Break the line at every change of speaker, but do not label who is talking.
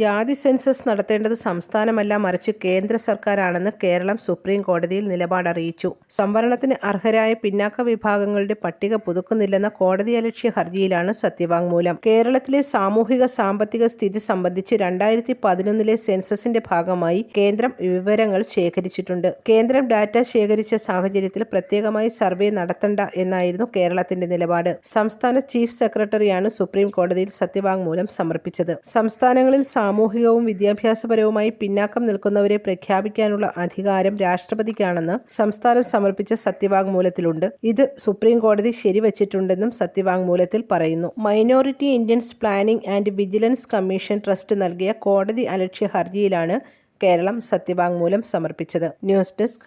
ജാതി സെൻസസ് നടത്തേണ്ടത് സംസ്ഥാനമല്ല മറിച്ച് കേന്ദ്ര സർക്കാരാണെന്ന് കേരളം സുപ്രീം കോടതിയിൽ നിലപാടറിയിച്ചു സംവരണത്തിന് അർഹരായ പിന്നാക്ക വിഭാഗങ്ങളുടെ പട്ടിക പുതുക്കുന്നില്ലെന്ന കോടതിയലക്ഷ്യ ഹർജിയിലാണ് സത്യവാങ്മൂലം കേരളത്തിലെ സാമൂഹിക സാമ്പത്തിക സ്ഥിതി സംബന്ധിച്ച് രണ്ടായിരത്തി പതിനൊന്നിലെ സെൻസസിന്റെ ഭാഗമായി കേന്ദ്രം വിവരങ്ങൾ ശേഖരിച്ചിട്ടുണ്ട് കേന്ദ്രം ഡാറ്റ ശേഖരിച്ച സാഹചര്യത്തിൽ പ്രത്യേകമായി സർവേ നടത്തണ്ട എന്നായിരുന്നു കേരളത്തിന്റെ നിലപാട് സംസ്ഥാന ചീഫ് സെക്രട്ടറിയാണ് സുപ്രീം കോടതിയിൽ സത്യവാങ്മൂലം സമർപ്പിച്ചത് സംസ്ഥാനങ്ങളിൽ സാമൂഹികവും വിദ്യാഭ്യാസപരവുമായി പിന്നാക്കം നിൽക്കുന്നവരെ പ്രഖ്യാപിക്കാനുള്ള അധികാരം രാഷ്ട്രപതിക്കാണെന്ന് സംസ്ഥാനം സമർപ്പിച്ച സത്യവാങ്മൂലത്തിലുണ്ട് ഇത് സുപ്രീം കോടതി ശരിവച്ചിട്ടുണ്ടെന്നും സത്യവാങ്മൂലത്തിൽ പറയുന്നു minority Indians planning and vigilance commission trust നൽകിയ കോടതി അലക്ഷ്യ ഹർജിയിലാണ് കേരളം സത്യവാങ്മൂലം സമർപ്പിച്ചത് ന്യൂസ് ഡെസ്ക്